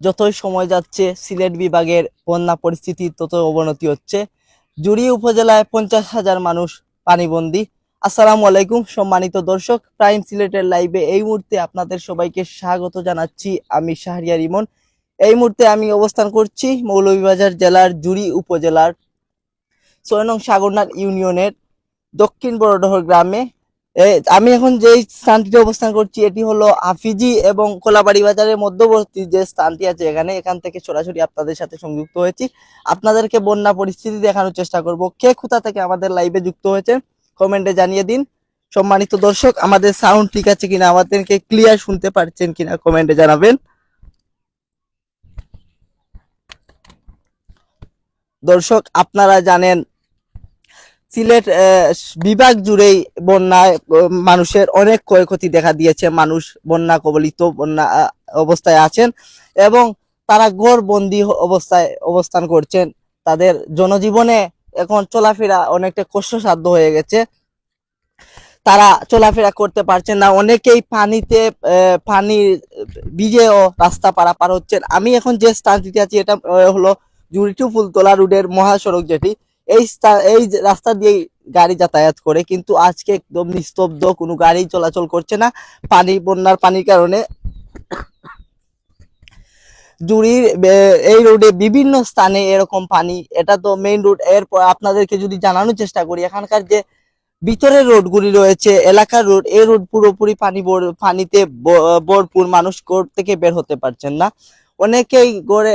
যতই সময় যাচ্ছে, সিলেট বিভাগের বন্যা পরিস্থিতি তত অবনতি হচ্ছে। জুড়ি উপজেলায় পঞ্চাশ হাজার মানুষ পানিবন্দী। আসসালামু আলাইকুম, সম্মানিত দর্শক, প্রাইম সিলেটের লাইভে এই মুহূর্তে আপনাদের সবাইকে স্বাগত জানাচ্ছি আমি শাহরিয়ার ইমন। এই মুহূর্তে আমি অবস্থান করছি মৌলভীবাজার জেলার জুড়ি উপজেলার ছয় নং সাগরনাথ ইউনিয়নের দক্ষিণ বড়ডহর গ্রামে। আমি এখন যে স্থানটিতে অবস্থান করছি, এটি হলো হাফিজি এবং কোলাবাড়ি বাজারের মধ্যবর্তী যে স্থানটি আছে এখানে, এখান থেকে সরাসরি আপনাদের সাথে সংযুক্ত হয়েছি। আপনাদেরকে বন্যা পরিস্থিতি দেখানোর চেষ্টা করব। কে কোথা থেকে আমাদের লাইভে যুক্ত হয়েছে কমেন্টে জানিয়ে দিন। সম্মানিত দর্শক, আমাদের সাউন্ড ঠিক আছে কিনা, আমাদেরকে ক্লিয়ার শুনতে পারছেন কিনা কমেন্টে জানাবেন। দর্শক, আপনারা জানেন সিলেট বিভাগ জুড়েই বন্যায় মানুষের অনেক ক্ষয়ক্ষতি দেখা দিয়েছে। মানুষ বন্যা কবলিত বন্যা অবস্থায় আছেন এবং তারা ঘর বন্দি অবস্থায় অবস্থান করছেন। তাদের জনজীবনে এখন চলাফেরা অনেকটা কষ্টসাধ্য হয়ে গেছে। তারা চলাফেরা করতে পারছেন না। অনেকেই পানিতে পানি ভিজেও রাস্তা পারাপার হচ্ছেন। আমি এখন যে স্থানটিতে আছি, এটা হলো জুড়িটু ফুলতলা রোডের মহাসড়ক যেটি। এই এই রাস্তা দিয়েই গাড়ি যাতায়াত করে, কিন্তু আজকে একদম নিস্তব্ধ, কোনো গাড়ি চলাচল করছে না। পানি, বন্যার পানির কারণে জুড়ির এই রোডে বিভিন্ন স্থানে এরকম পানি। এটা তো মেইন রোড এরপর আপনাদেরকে যদি জানানোর চেষ্টা করি, এখানকার যে ভিতরের রোডগুলি রয়েছে, এলাকার রোড, এই রোড পুরোপুরি পানি পানিতে ভরপুর, মানুষ গড় থেকে বের হতে পারছেন না। অনেকেই গড়ে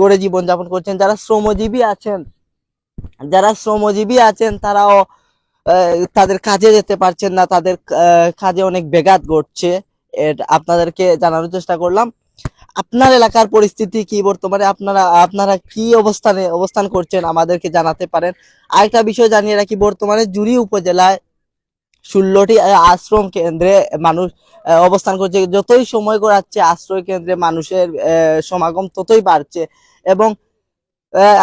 গড়ে জীবন যাপন করছেন। যারা শ্রমজীবী আছেন যারা শ্রমজীবী আছেন, তারাও তাদের কাজে যেতে পারছেন না, তাদের কাজে অনেক ব্যাঘাত ঘটছে। আপনাদেরকে জানানোর চেষ্টা করলাম। আপনার এলাকার পরিস্থিতি কি বর্তমানে? আপনারা আপনারা কি অবস্থানে, অবস্থান করছেন? আমাদেরকে জানাতে পারেন। আরেকটা বিষয় জানিয়ে রাখি, বর্তমানে জুড়ি উপজেলায় ষোলোটি আশ্রম কেন্দ্রে মানুষ অবস্থান করছে। যতই সময় গড়াচ্ছে, আশ্রয় কেন্দ্রে মানুষের সমাগম ততই বাড়ছে এবং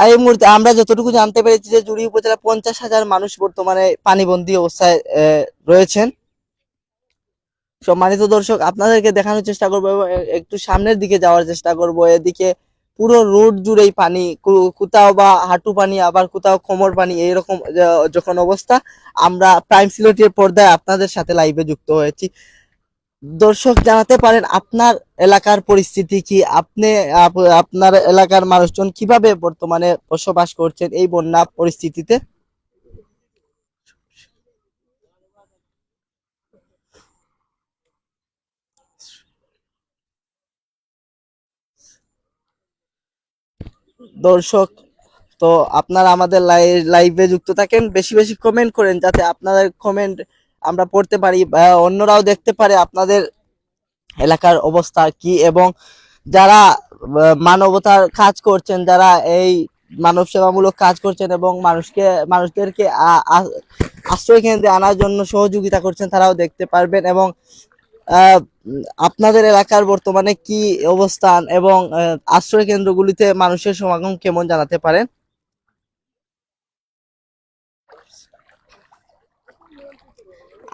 এই মুহূর্তে আমরা যতটুকু জানতে পেরেছি যে জুড়ি উপজেলা পঞ্চাশ হাজার মানুষ বর্তমানে পানিবন্দী অবস্থায় রয়েছেন। সম্মানিত দর্শক, আপনাদেরকে দেখানোর চেষ্টা করব একটু সামনের দিকে যাওয়ার চেষ্টা করব। এদিকে পুরো রোড জুড়েই পানি কোথাও বা হাঁটু পানি, আবার কোথাও কোমর পানি, এইরকম যখন অবস্থা, আমরা প্রাইম সিলেটের পর্দায় আপনাদের সাথে লাইভে যুক্ত হয়েছি। দর্শক জানাতে পারেন আপনার এলাকার পরিস্থিতি কি? আপনি আপনার এলাকার মানুষজন কীভাবে বর্তমানে বসবাস করছেন এই বন্যা পরিস্থিতিতে? দর্শক, তো আপনারা আমাদের লাইভে যুক্ত থাকেন। বেশি বেশি কমেন্ট করেন যাতে আপনাদের কমেন্ট আমরা পড়তে পারি অন্যরাও দেখতে পারে আপনাদের এলাকার অবস্থা কি এবং যারা মানবতার কাজ করছেন, যারা এই মানব সেবামূলক কাজ করছেন এবং মানুষকে, মানুষদেরকে আশ্রয় কেন্দ্রে আনার জন্য সহযোগিতা করছেন, তারাও দেখতে পারবেন এবং আপনাদের এলাকার বর্তমানে কি অবস্থান এবং আশ্রয় কেন্দ্রগুলিতে মানুষের সমাগম কেমন জানাতে পারেন?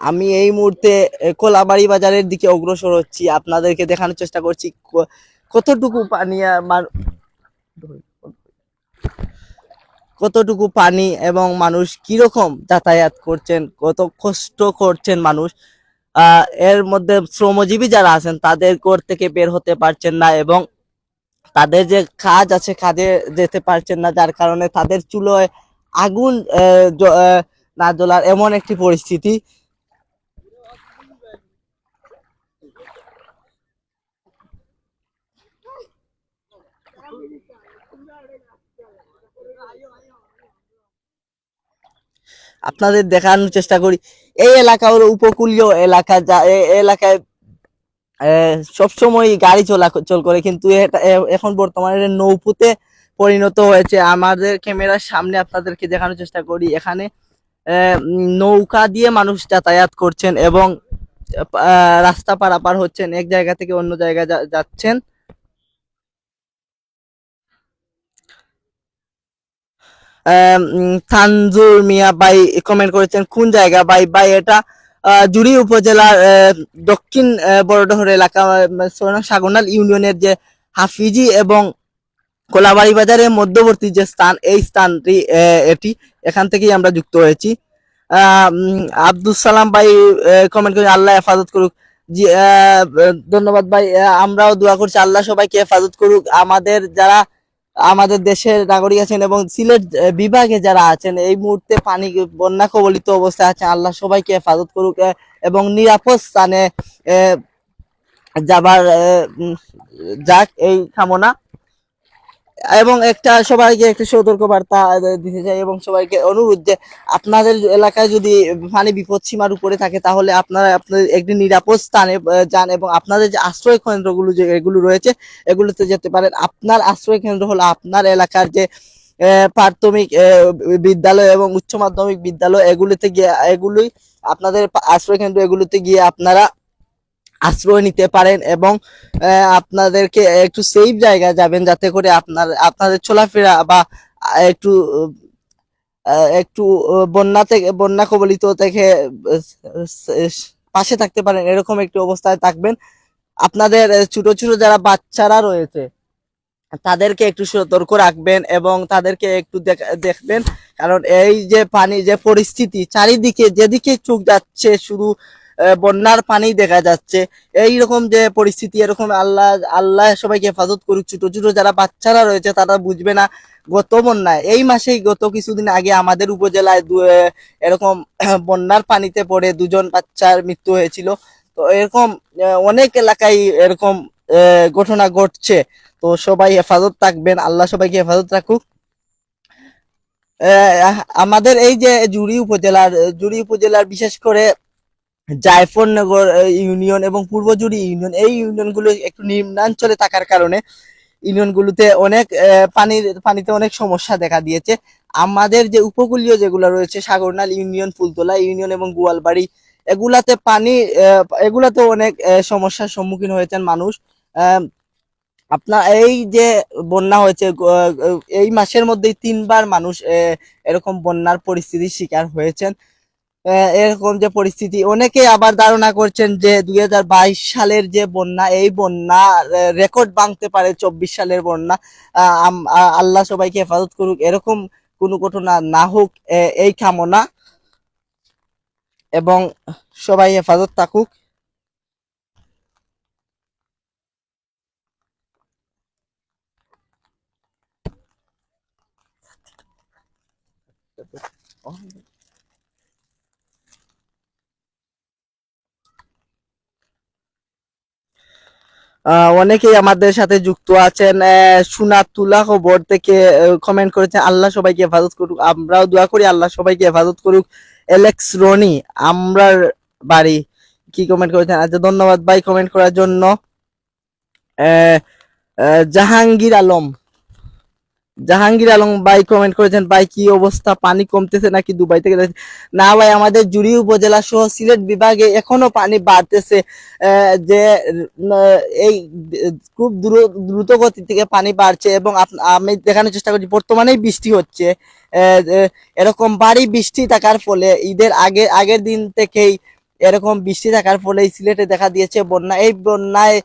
আমি এই মুহূর্তে কোলাবাড়ি বাজারের দিকে অগ্রসর হচ্ছি। আপনাদেরকে দেখানোর চেষ্টা করছি কতটুকু পানি আর কতটুকু পানি এবং মানুষ কীরকম যাতায়াত করছেন, কত কষ্ট করছেন মানুষ। এর মধ্যে শ্রমজীবী যারা আছেন, তাদের ঘর থেকে বের হতে পারছেন না এবং তাদের যে কাজ আছে, কাজে যেতে পারছেন না, যার কারণে তাদের চুলোয় আগুন না জ্বলার এমন একটি পরিস্থিতি। আপনাদের দেখানোর চেষ্টা করি। এই এলাকা হলো উপকূলীয় এলাকা যা এলাকায় সবসময় গাড়ি চলাচল করে, কিন্তু এখন বর্তমানে নৌপুতে পরিণত হয়েছে, আমাদের ক্যামেরার সামনে আপনাদেরকে দেখানোর চেষ্টা করি। এখানে নৌকা দিয়ে মানুষ যাতায়াত করছেন এবং রাস্তা পারাপার হচ্ছেন। এক জায়গা থেকে অন্য জায়গায় যাচ্ছেন। তানজুর মিয়া ভাই কমেন্ট করেছেন, কোন জায়গা? ভাই ভাই, এটা জুড়ি উপজেলার দক্ষিণ বড়ডহর এলাকা সাগরনাল ইউনিয়নের যে হাফিজি এবং কোলাবাড়ি বাজারের মধ্যবর্তী যে স্থান, এই স্থানটি এটি, এখান থেকেই আমরা যুক্ত হয়েছি। আব্দুল সালাম ভাই কমেন্ট করে আল্লাহ হেফাজত করুক। ধন্যবাদ ভাই আমরাও দোয়া করছি, আল্লাহ সবাইকে হেফাজত করুক। আমাদের যারা আমাদের দেশের নাগরিক আছেন এবং সিলেট বিভাগে যারা আছেন, এই মুহূর্তে পানি বন্যা কবলিত অবস্থায় আছে আল্লাহ সবাইকে হেফাজত করুক এবং নিরাপদ স্থানে যাবার যাক, এই কামনা। এবং একটা সবাইকে একটা সতর্ক বার্তা দিতে চাই এবং সবাইকে অনুরোধ যে আপনাদের এলাকায় যদি পানি বিপদ সীমার উপরে থাকে তাহলে আপনারা আপনাদের একটি নিরাপদ স্থানে যান এবং আপনাদের যে আশ্রয় কেন্দ্রগুলো যে এগুলো রয়েছে, এগুলোতে যেতে পারেন। আপনার আশ্রয় কেন্দ্র হলো আপনার এলাকার যে প্রাথমিক বিদ্যালয় এবং উচ্চ মাধ্যমিক বিদ্যালয়। এগুলোতে গিয়ে, এগুলোই আপনাদের আশ্রয় কেন্দ্র, এগুলোতে গিয়ে আপনারা আশ্রয় নিতে পারেন এবং আপনাদেরকে একটু সেফ জায়গায় যাবেন যাতে করে আপনার, আপনাদের চলাফেরা বা একটু একটু বন্যা থেকে বন্যা কবলিত থেকে, পাশে থাকতে পারেন এরকম একটি অবস্থায় থাকবেন। আপনাদের ছোট ছোট যারা বাচ্চারা রয়েছে, তাদেরকে একটু সতর্ক রাখবেন এবং তাদেরকে একটু দেখ- দেখবেন। কারণ এই যে পানি, যে পরিস্থিতি, চারিদিকে যেদিকে চোখ যাচ্ছে শুধু বন্যার পানি দেখা যাচ্ছে। এই রকম যে পরিস্থিতি, এরকম আল্লাহ আল্লাহ সবাইকে হেফাজত করুক। ছোট ছোট যারা বাচ্চারা রয়েছে, তারা বুঝবে না গত বন্যায় এই মাসেই গত কিছুদিন আগে আমাদের উপজেলায় এরকম বন্যার পানিতে পড়ে দুজন বাচ্চার মৃত্যু হয়েছিল। তো এরকম অনেক এলাকায় এরকম ঘটনা ঘটছে। তো সবাই হেফাজত থাকবেন, আল্লাহ সবাইকে হেফাজত রাখুক। আমাদের এই যে জুড়ি উপজেলার জুড়ি উপজেলার বিশেষ করে জায়ফরনগর ইউনিয়ন এবং পূর্বজুড়ি ইউনিয়ন, এই ইউনিয়নগুলো একটু নিম্নাঞ্চলে থাকার কারণে ইউনিয়নগুলোতে অনেক পানির, পানিতে অনেক সমস্যা দেখা দিয়েছে। আমাদের যে উপকূলীয় যেগুলো রয়েছে, সাগরনাল ইউনিয়ন, ফুলতলা ইউনিয়ন এবং গোয়ালবাড়ি, এগুলাতে পানি এগুলাতে অনেক সমস্যার সম্মুখীন হয়েছেন মানুষ। আপনার এই যে বন্যা হয়েছে এই মাসের মধ্যেই তিনবার মানুষ এরকম বন্যার পরিস্থিতির শিকার হয়েছেন। এরকম যে পরিস্থিতি। অনেকে আবার ধারণা করছেন যে দুই হাজার বাইশ সালের যে বন্যা, এই বন্যা রেকর্ড ভাঙতে পারে চব্বিশ সালের বন্যা। আল্লাহ সবাইকে হেফাজত করুক, এরকম কোনো ঘটনা না হোক এই কামনা। এবং সবাই হেফাজত থাকুক। অনেকেই আমাদের সাথে যুক্ত আছেন। সোনা তুলা খবর থেকে কমেন্ট করেছেন, আল্লাহ সবাইকে হেফাজত করুক। আমরাও দোয়া করি, আল্লাহ সবাইকে হেফাজত করুক। এলেক্স রনি আমরার বাড়ি। কি কমেন্ট করেছেন? আচ্ছা ধন্যবাদ ভাই কমেন্ট করার জন্য। জাহাঙ্গীর আলম জাহাঙ্গীর আলম ভাই কমেন্ট করেছেন, ভাই, কি অবস্থা? পানি কমতেছে নাকি দুবাই থেকে না ভাই, আমাদের জুড়ি উপজেলা সহ সিলেট বিভাগে এখনও পানি বাড়তেছে যে এই, খুব দ্রুত গতি থেকে পানি বাড়ছে এবং আমি দেখানোর চেষ্টা করছি, বর্তমানেই বৃষ্টি হচ্ছে এরকম ভারী বৃষ্টি থাকার ফলে ঈদের আগে, আগের দিন থেকেই এরকম বৃষ্টি থাকার ফলে সিলেটে দেখা দিয়েছে বন্যা। এই বন্যায়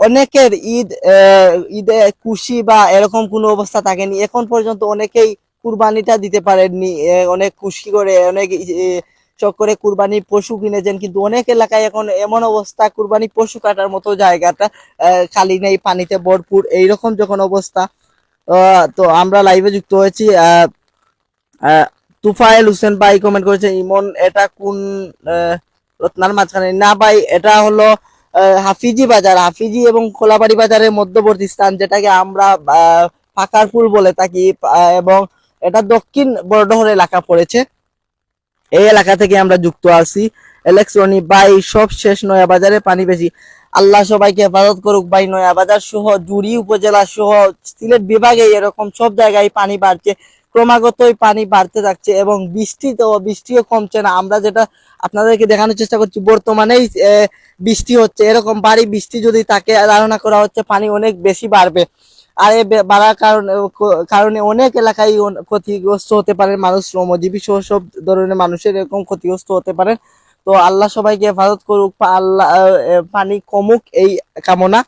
অনেকের ঈদ ঈদে খুশি বা এরকম কোনো অবস্থা থাকেনি। এখন পর্যন্ত অনেকেই কুরবানিটা দিতে পারেননি অনেক খুশি করে, অনেক শখ করে কুরবানি পশু কিনেছেন। কিন্তু অনেক এলাকায় এখন এমন অবস্থা, কুরবানি পশু কাটার মতো জায়গাটা খালি নেই, পানিতে ভরপুর, এইরকম যখন অবস্থা। তো আমরা লাইভে যুক্ত হয়েছি তুফাইল হোসেন ভাই কমেন্ট করেছে ইমন, এটা কোন রত্নার মাঝখানে? না ভাই, এটা হলো হাফিজি বাজার, হাফিজি এবং কোলাবাড়ি বাজারের মধ্যবর্তী স্থান, যেটাকে আমরা পাকারপুল বলে থাকি এবং এটা দক্ষিণ বড়ডহর এলাকা পড়েছে। এই এলাকা থেকে আমরা যুক্ত আছি। এলেক্স বাই সব শেষ নয়া বাজারে পানি বেশি। আল্লাহ সবাইকে হেফাজত করুক, ভাই নয়া বাজার সহ, জুড়ি উপজেলা সহ, সিলেট বিভাগে এরকম সব জায়গায় পানি বাড়ছে। ক্রমাগতই পানি বাড়তে থাকছে এবং বৃষ্টি তো বৃষ্টিও কমছে না। আমরা যেটা আপনাদেরকে দেখানোর চেষ্টা করছি, বর্তমানেই বৃষ্টি হচ্ছে। এরকম বাড়ি বৃষ্টি যদি তাকে ধারণা করা হচ্ছে, পানি অনেক বেশি বাড়বে। আর বে- বাড়ার কারণে কারণে অনেক এলাকায় ক্ষতিগ্রস্ত হতে পারে মানুষ, শ্রমজীবী সহ, সব ধরনের মানুষের এরকম ক্ষতিগ্রস্ত হতে পারে। তো আল্লাহ সবাইকে হেফাজত করুক আল্লাহ পানি কমুক এই কামনা।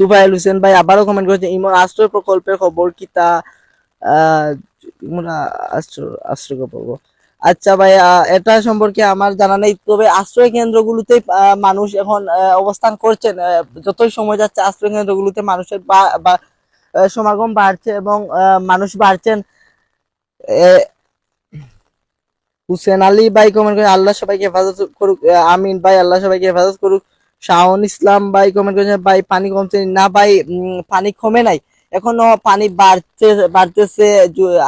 তুফাইল হোসেন ভাই আবারও কমেন্ট করেছে ইমন আশ্রয় প্রকল্পের খবর কি তা আশ্রয় প্রকল্প আচ্ছা ভাই এটা সম্পর্কে আমার জানা নেই, তবে আশ্রয় কেন্দ্রগুলোতে মানুষ এখন অবস্থান করছেন যতই সময় যাচ্ছে, আশ্রয় কেন্দ্রগুলোতে মানুষের বা- সমাগম বাড়ছে এবং মানুষ বাড়ছেন। হুসেন আলী ভাই কমেন্ট করে আল্লাহ সবাইকে হেফাজত করুক আমিন ভাই, আল্লাহ সবাইকে হেফাজত করুক। শাওন ইসলাম ভাই কমেন্ট করেছেন, ভাই, পানি কমছে না ভাই পানি কমে নাই। এখনও পানি বাড়ছে, বাড়তেছে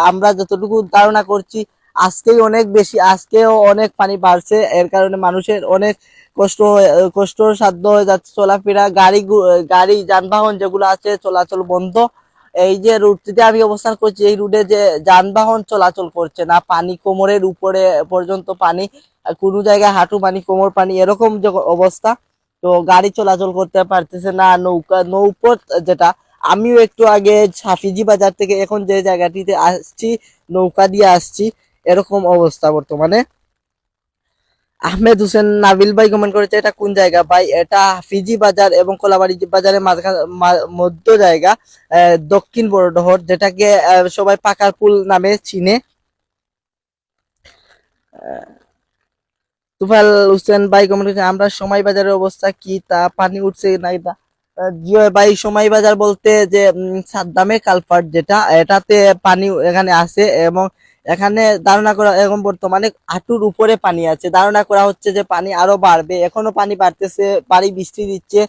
আমরা যতটুকু ধারণা করছি, আজকেই অনেক বেশি, আজকেও অনেক পানি বাড়ছে, এর কারণে মানুষের অনেক কষ্ট কষ্ট সাধ্য হয়ে যাচ্ছে চলাফেরা, গাড়ি গাড়ি, যানবাহন যেগুলো আছে চলাচল বন্ধ। এই যে রুটটিতে আমি অবস্থান করছি, এই রুটে যে যানবাহন চলাচল করছে না, পানি কোমরের উপরে পর্যন্ত পানি কোনো জায়গায় হাঁটু পানি, কোমর পানি, এরকম যে অবস্থা, তো গাড়ি চলাচল করতে পারতেছে না, নৌকা, নৌপথ যেটা আমিও একটু আগে হাফিজি বাজার থেকে এখন যে জায়গাটিতে আসছি, নৌকা দিয়ে আসছি, এরকম অবস্থা বর্তমানে। আহমেদ হোসেন নাবিল ভাই কমেন্ট করেছে, এটা কোন জায়গা? ভাই, এটা ফিজি বাজার এবং কোলাবাড়ি বাজারের মাঝখানে মধ্য জায়গা দক্ষিণ বড়ডহর, যেটাকে সবাই পাকার পুল নামে চিনে। তুফাল হোসেন ভাই কমেন্ট করেছে, আমরা সময় বাজারের অবস্থা কি? তা পানি উঠছে নাই ভাই সময় বাজার বলতে যে উম, সাদ্দামের কালপাট যেটা এটাতে পানি এখানে আছে এবং এখানে ধারণা করা এবং বর্তমানে হাঁটুর উপরে পানি আছে। ধারণা করা হচ্ছে যে পানি আরও বাড়বে। এখনও পানি বাড়তেছে পানি বৃষ্টি দিচ্ছে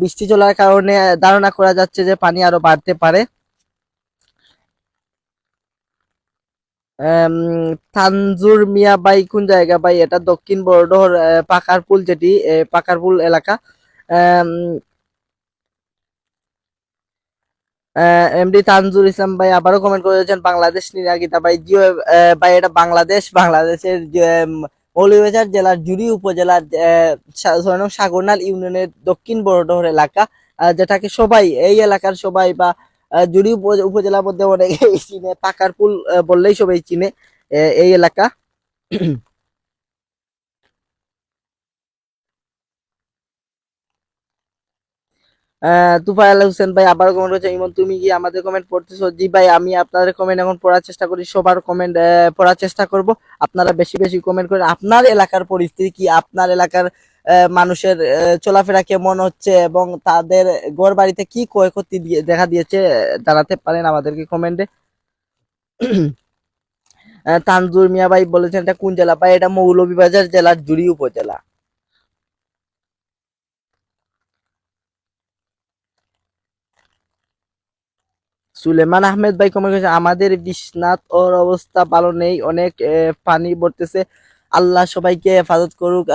বৃষ্টি চলার কারণে ধারণা করা যাচ্ছে যে পানি আরও বাড়তে পারে। আম, তানজুর মিয়া বাই কোন জায়গা বাই এটা দক্ষিণ বড়ডহর পাকারপুল যেটি পাকারপুল এলাকা আম, আহ, এমডি তানজুর ইসলাম ভাই আবারও কমেন্ট করেছেন বাংলাদেশ নিরাগিতা ভাই জিও ভাই এটা বাংলাদেশ বাংলাদেশের মৌলভীবাজার জেলার জুড়ি উপজেলার আহ, সা- ছয় নং সাগরনাল ইউনিয়নের দক্ষিণ বড়ডহর এলাকা যেটাকে সবাই এই এলাকার সবাই বা জুড়ি উপ- উপজেলার মধ্যে অনেকেই চিনে পাকারপুল বললেই সবাই চিনে এই এলাকা। তুফাইল হোসেন ভাই আবার কমেন্ট করেছে, ইমন তুমি কি আমাদের কমেন্ট পড়তেছো? জি ভাই, আমি আপনাদের কমেন্ট এখন পড়ার চেষ্টা করি, সবার কমেন্ট পড়ার চেষ্টা করব। আপনারা বেশি বেশি কমেন্ট করে আপনার এলাকার পরিস্থিতি কি, আপনার এলাকার মানুষের চলাফেরা কেমন হচ্ছে এবং তাদের ঘর বাড়িতে কি ক্ষয়ক্ষতি দিয়ে, দেখা দিয়েছে, জানাতে পারেন আমাদেরকে কমেন্টে তানজুর মিয়া ভাই বলেছেন, এটা কোন জেলা? ভাই, এটা মৌলভীবাজার জেলার জুড়ি উপজেলা। সুলেমান আহমেদ ভাই কমেন্ট করেছে, আমাদের বিশ্বনাথ ওর অবস্থা ভালো নেই, অনেক পানি পড়তেছে। আল্লাহ সবাইকে হেফাজত করুক।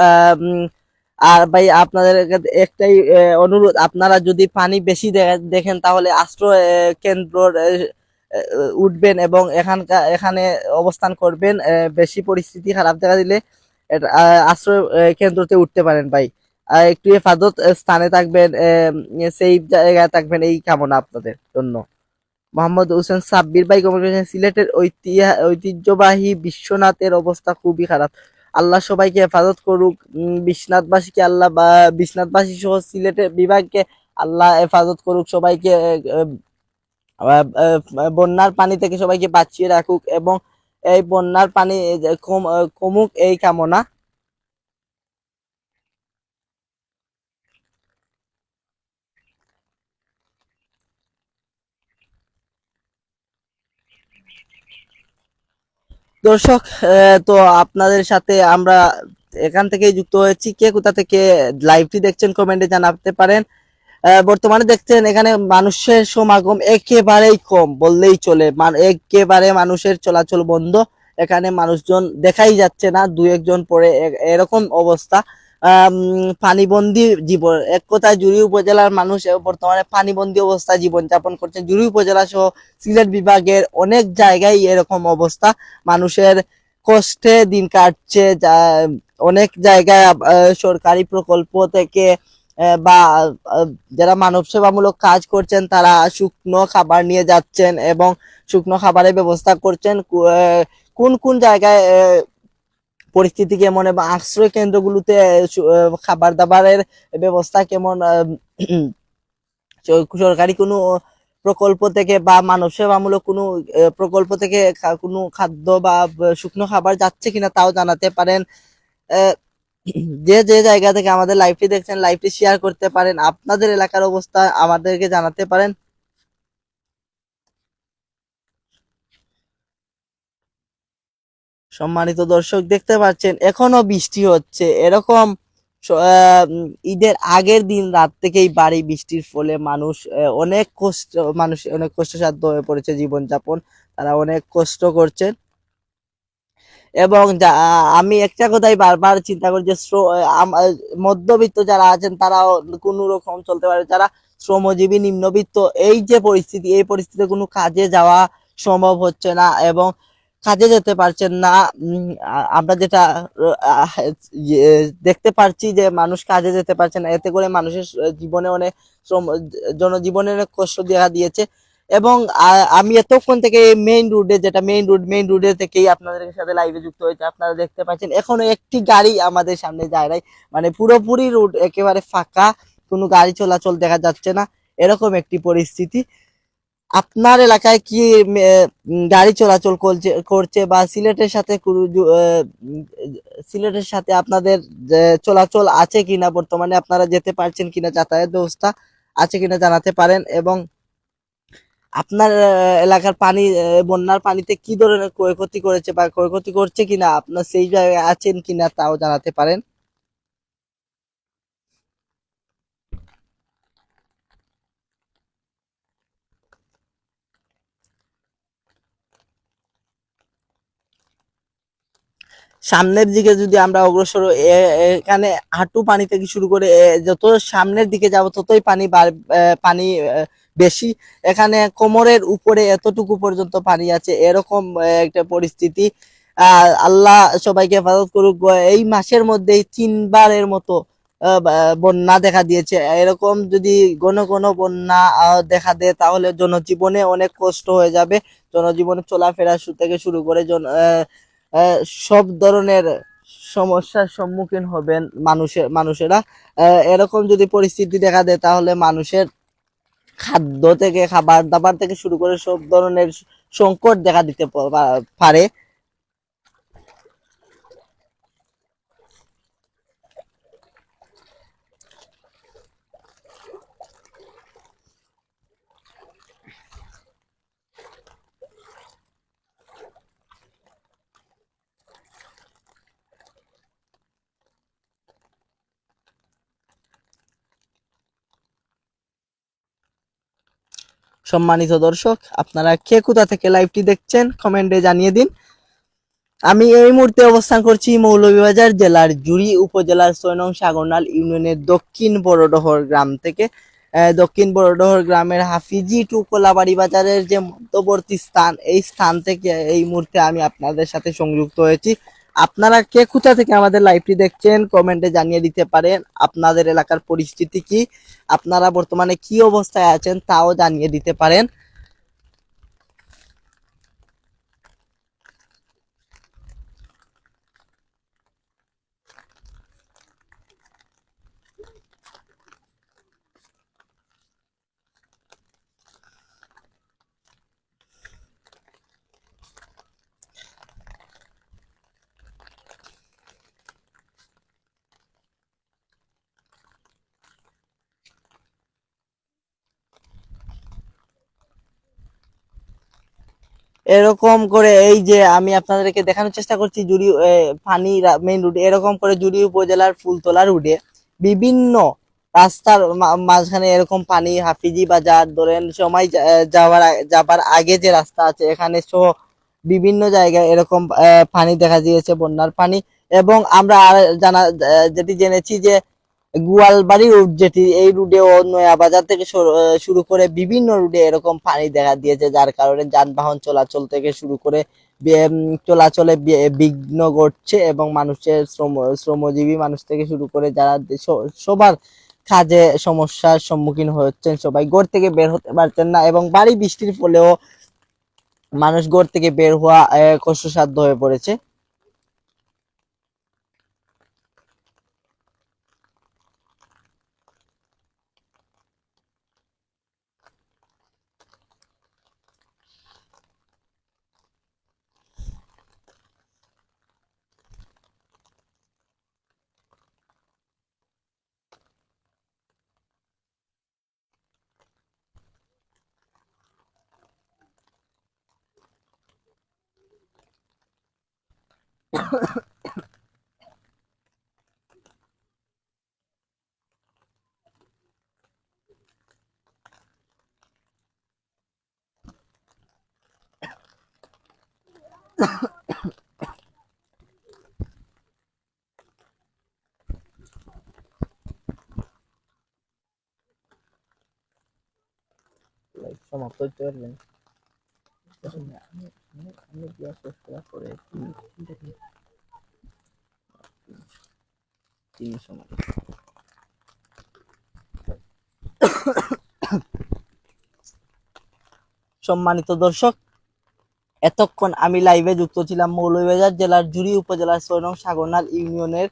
আর ভাই, আপনাদের একটাই অনুরোধ, আপনারা যদি পানি বেশি দেখেন তাহলে আশ্রয় কেন্দ্র উঠবেন এবং এখানকার এখানে অবস্থান করবেন। বেশি পরিস্থিতি খারাপ দেখা দিলে আশ্রয় কেন্দ্রতে উঠতে পারেন ভাই। একটু হেফাজত স্থানে থাকবেন সেই জায়গায় থাকবেন, এই কামনা আপনাদের জন্য। মোহাম্মদ হোসেন সাব্বির ভাই কমেন্ট করেছেন সিলেটের ঐতিহ্য, ঐতিহ্যবাহী বিশ্বনাথের অবস্থা খুবই খারাপ। আল্লাহ সবাইকে হেফাজত করুক। বিশ্বনাথবাসীকে আল্লাহ বা, বিশ্বনাথবাসী সহ সিলেটের বিভাগকে আল্লাহ হেফাজত করুক, সবাইকে বন্যার পানি থেকে সবাইকে বাঁচিয়ে রাখুক এবং এই বন্যার পানি কমুক এই কামনা। দর্শক তো আপনাদের সাথে আমরা এখান থেকে যুক্ত হয়েছি। কে কোথা থেকে লাইভটি দেখছেন কমেন্টে জানাতে পারেন। বর্তমানে দেখছেন এখানে মানুষের সমাগম একেবারেই কম বললেই চলে। একেবারে মানুষের চলাচল বন্ধ। এখানে মানুষজন দেখাই যাচ্ছে না দু একজন পরে এরকম অবস্থা। পানিবন্দী জীবন। এক কথায় জুড়ি উপজেলার মানুষ বর্তমানে পানিবন্দী অবস্থায় জীবন যাপন করছে। জুড়ি উপজেলা সহ সিলেট বিভাগের অনেক জায়গায় এরকম অবস্থা। মানুষের কষ্টে দিন কাটছে। যা, অনেক জায়গায় সরকারি প্রকল্প থেকে বা যারা মানব সেবামূলক কাজ করছেন, তারা শুকনো খাবার নিয়ে যাচ্ছেন এবং শুকনো খাবারের ব্যবস্থা করছেন। কোন কোন জায়গায় পরিস্থিতি কেমন এবং আশ্রয় কেন্দ্রগুলোতে খাবার দাবারের ব্যবস্থা কেমন সরকারি কোনো প্রকল্প থেকে বা মানব সেবামূলক কোনো প্রকল্প থেকে কোনো খাদ্য বা শুকনো খাবার যাচ্ছে কিনা তাও জানাতে পারেন। যে যে জায়গা থেকে আমাদের লাইভটি দেখছেন, লাইভটি শেয়ার করতে পারেন। আপনাদের এলাকার অবস্থা আমাদেরকে জানাতে পারেন। সম্মানিত দর্শক, দেখতে পাচ্ছেন, এখনও বৃষ্টি হচ্ছে। এরকম ঈদের আগের দিন রাত থেকেই বাড়ি বৃষ্টির ফলে মানুষ অনেক কষ্ট, মানুষ অনেক কষ্টসাধ্য হয়ে পড়েছে জীবনযাপন। তারা অনেক কষ্ট করছেন। এবং আমি একটা কথাই বারবার চিন্তা করি যে মধ্যবিত্ত যারা আছেন, তারাও কোনো রকম চলতে পারে। যারা শ্রমজীবী, নিম্নবিত্ত, এই যে পরিস্থিতি, এই পরিস্থিতিতে কোনো কাজে যাওয়া সম্ভব হচ্ছে না। এবং কাজে যেতে পারছেন না আমরা যেটা দেখতে পারছি যে মানুষ কাজে যেতে পারছে না, এতে করে মানুষের জীবনে অনেক শ্রম, জনজীবনে অনেক কষ্ট দেখা দিয়েছে। এবং আমি এতক্ষণ থেকে মেইন রোডে যেটা মেইন রোড মেইন রোডে থেকেই আপনাদের সাথে লাইভে যুক্ত হয়েছে, আপনারা দেখতে পাচ্ছেন, এখনও একটি গাড়ি আমাদের সামনে যায় নাই। মানে পুরোপুরি রোড একেবারে ফাঁকা, কোনো গাড়ি চলাচল দেখা যাচ্ছে না, এরকম একটি পরিস্থিতি। আপনার এলাকায় কি গাড়ি চলাচল করছে বা সিলেটের সাথে সিলেটের সাথে আপনাদের চলাচল আছে কিনা? বর্তমানে আপনারা যেতে পারছেন কিনা? যাতায়াত ব্যবস্থা আছে কিনা জানাতে পারেন? এবং আপনার এলাকার পানি বন্যার পানিতে কি ধরনের ক্ষয়ক্ষতি করেছে বা ক্ষয়ক্ষতি করছে কিনা? আপনার সেই জায়গায় আছেন কিনা তাও জানাতে পারেন। সামনের দিকে যদি আমরা অগ্রসর এখানে হাঁটু পানি থেকে শুরু করে যত সামনের দিকে যাব, ততই পানি পানি বেশি। এখানে কোমরের উপরে এতটুকু পর্যন্ত পানি আছে, এরকম একটা পরিস্থিতি। আল্লাহ সবাইকে হেফাজত করুক। এই মাসের মধ্যেই তিনবারের মতো বন্যা দেখা দিয়েছে। এরকম যদি ঘন ঘন বন্যা দেখা দেয়, তাহলে জনজীবনে অনেক কষ্ট হয়ে যাবে। জনজীবনে চলাফেরা থেকে শুরু করে জন সব ধরনের সমস্যার সম্মুখীন হবেন মানুষের। মানুষেরা এরকম যদি পরিস্থিতি দেখা দেয়, তাহলে মানুষের খাদ্য থেকে খাবার দাবার থেকে শুরু করে সব ধরনের সংকট দেখা দিতে পারে। সম্মানিত দর্শক, আপনারা কে কোথা থেকে লাইভটি দেখছেন কমেন্টে জানিয়ে দিন। আমি এই মুহূর্তে অবস্থান করছি মৌলভীবাজার জেলার জুড়ি উপজেলার ছয় নং সাগরনাল ইউনিয়নের দক্ষিণ বড়ডহর গ্রাম থেকে। দক্ষিণ বড়ডহর গ্রামের হাফিজি টু কোলাবাড়ি বাজারের যে মধ্যবর্তী স্থান, এই স্থান থেকে এই মুহূর্তে আমি আপনাদের সাথে সংযুক্ত হয়েছি। আপনারা কে কোথা থেকে আমাদের লাইভটি দেখছেন কমেন্টে জানিয়ে দিতে পারেন, আপনাদের এলাকার পরিস্থিতি কি, আপনারা বর্তমানে কি অবস্থায় আছেন তাও জানিয়ে দিতে পারেন। এরকম করে এই যে আমি আপনাদেরকে দেখানোর চেষ্টা করছি জুড়ি পানি মেইন রুটে এরকম করে জুড়ি উপজেলার ফুলতলা রুটে বিভিন্ন রাস্তার মাঝখানে এরকম পানি, হাফিজি বাজার, ধরেন সময় যাওয়ার যাবার আগে যে রাস্তা আছে, এখানে সহ বিভিন্ন জায়গায় এরকম পানি দেখা দিয়েছে, বন্যার পানি। এবং আমরা জানা যেটি জেনেছি যে গোয়ালবাড়ি রুট যেটি, এই রুটে ও নয়া বাজার থেকে শুরু করে বিভিন্ন রুটে এরকম পানি দেখা দিয়েছে, যার কারণে যানবাহন চলাচল থেকে শুরু করে চলাচলে বিঘ্ন ঘটছে এবং মানুষের শ্রম, শ্রমজীবী মানুষ থেকে শুরু করে যারা সবার কাজে সমস্যার সম্মুখীন হচ্ছেন, সবাই ঘর থেকে বের হতে পারছেন না এবং বাড়ি বৃষ্টির ফলেও মানুষ ঘর থেকে বের হওয়া কষ্টসাধ্য হয়ে পড়েছে। সমাপ্ত হতে পারবেন আমি গ্লাস শেষ করার পরে তিনশো মানে সম্মানিত দর্শক, এতক্ষণ আমি লাইভে যুক্ত ছিলাম মৌলভীবাজার জেলার জুড়ি উপজেলার ছয় নং সাগরনাল ইউনিয়নের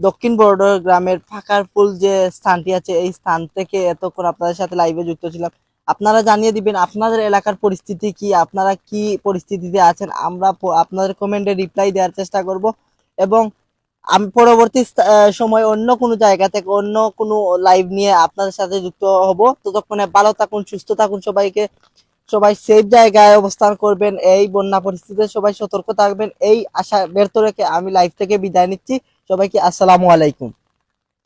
দক্ষিণ বর্ডার গ্রামের ফাঁকার ফুল যে স্থানটি আছে, এই স্থান থেকে এতক্ষণ আপনাদের সাথে লাইভে যুক্ত ছিলাম। আপনারা জানিয়ে দিবেন, আপনাদের এলাকার পরিস্থিতি কি, আপনারা কি পরিস্থিতিতে আছেন, আমরা আপনাদের কমেন্টে রিপ্লাই দেওয়ার চেষ্টা করব এবং আমি পরবর্তী সময় অন্য কোনো জায়গা থেকে অন্য কোনো লাইভ নিয়ে আপনাদের সাথে যুক্ত হব। ততক্ষণে ভালো থাকুন, সুস্থ থাকুন সবাইকে। সবাই সেফ জায়গায় অবস্থান করবেন। এই বন্যা পরিস্থিতিতে সবাই সতর্ক থাকবেন। এই আশা ব্যর্থ রেখে আমি লাইভ থেকে বিদায় নিচ্ছি। সবাইকে আসসালামু আলাইকুম।